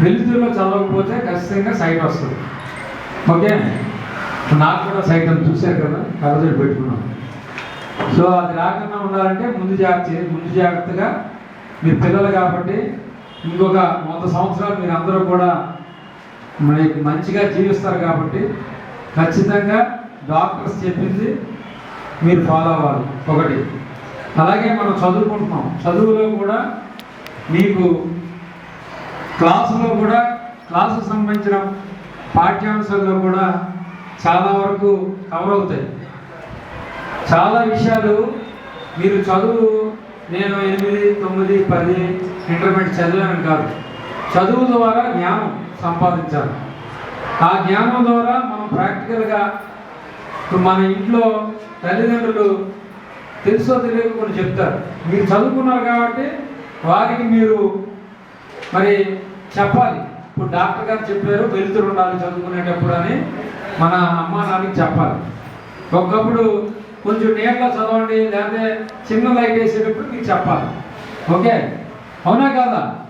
వెలుతురులో చదవకపోతే ఖచ్చితంగా సైట్ వస్తుంది. ఓకే నాకు కూడా సైట్ అని చూశారు కదా కలజోడు పెట్టుకున్నాం. సో అది రాకుండా ఉండాలంటే ముందు జాగ్రత్త ముందు జాగ్రత్తగా మీ పిల్లలు కాబట్టి ఇంకొక వంద సంవత్సరాలు మీరు అందరూ కూడా మరి మంచిగా జీవిస్తారు కాబట్టి ఖచ్చితంగా డాక్టర్స్ చెప్పింది మీరు ఫాలో అవ్వాలి. ఒకటి. అలాగే మనం చదువుకుంటున్నాం. చదువులో కూడా మీకు క్లాసులో కూడా క్లాసు సంబంధించిన పాఠ్యాంశాల్లో కూడా చాలా వరకు కవర్ అవుతాయి. చాలా విషయాలు మీరు చదువు నేను ఎనిమిది తొమ్మిది పది ఇంటర్మీడియట్ చదివాను కాదు. చదువు ద్వారా జ్ఞానం సంపాదించాలి. ఆ జ్ఞానం ద్వారా మనం ప్రాక్టికల్గా మన ఇంట్లో తల్లిదండ్రులు తెలుసో తెలియక కొన్ని చెప్తారు. మీరు చదువుకున్నారు కాబట్టి వారికి మీరు మరి చెప్పాలి. ఇప్పుడు డాక్టర్ గారు చెప్పారు వెలుతురు ఉండాలి చదువుకునేటప్పుడు అని మన అమ్మ నాన్నకి చెప్పాలి. ఒకప్పుడు కొంచెం నీళ్ళలో చదవండి లేకపోతే చిన్న లైట్ వేసేటప్పుడు మీకు చెప్పాలి. ఓకే? అవునా కాదా?